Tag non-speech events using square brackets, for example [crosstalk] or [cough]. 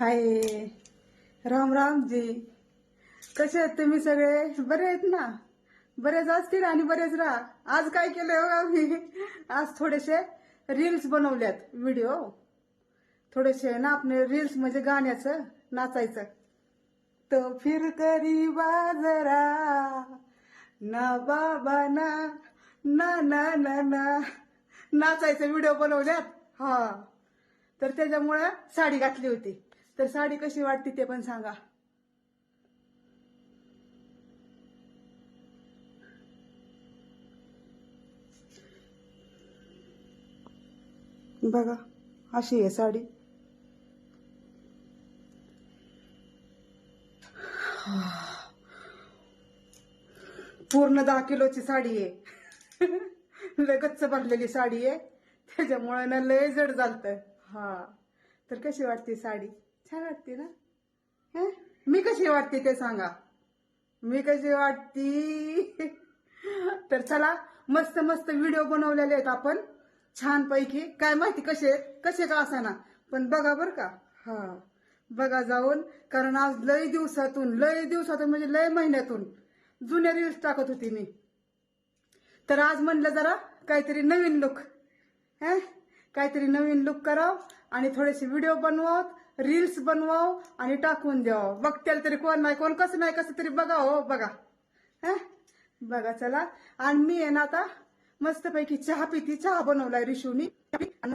हाय. राम राम जी. कसे आहेत तुम्ही सगळे? बरे आहेत ना? बरेच असतील आणि बरेच राहा. आज काय केलंय हो बघा मी आज थोडेसे रील्स बनवल्यात व्हिडिओ थोडेसे ना आपले रील्स म्हणजे गाण्याचं नाचायचं. तो फिर करी बाजरा ना बाबा ना. ना ना ना ना. नाचायचं व्हिडिओ बनवल्यात. हा. तर त्याच्यामुळं साडी घातली होती. तर साडी कशी वाटते ते पण सांगा. बघा अशी आहे साडी. पूर्ण दहा किलोची साडी आहे. लय गच्च भरलेली साडी आहे. त्याच्यामुळे ना लय जड चालत हा. तर कशी वाटते साडी? छान वाटते ना? हे? मी कशी वाटते ते सांगा. मी कशी वाटती? [laughs] तर चला मस्त मस्त व्हिडिओ बनवलेले आहेत आपण. छान पैकी काय माहिती कसे कसे का असाना पण बघा बर का. हा. बघा जाऊन. कारण आज लय दिवसातून लय दिवसातून म्हणजे लय महिन्यातून जुन्या रील्स टाकत होती मी. तर आज म्हणलं जरा काहीतरी नवीन लुक काहीतरी नवीन लुक कराव आणि थोडेसे व्हिडिओ बनवावत रील्स बनवाव आणि टाकून द्यावं बघत्याला तरी कोण नाही कोण कसं नाही कसं तरी बघा हो बघा. बघा चला. आणि मी आहे ना आता मस्तपैकी चहा पिती चहा बनवलाय रिशूनी. आणि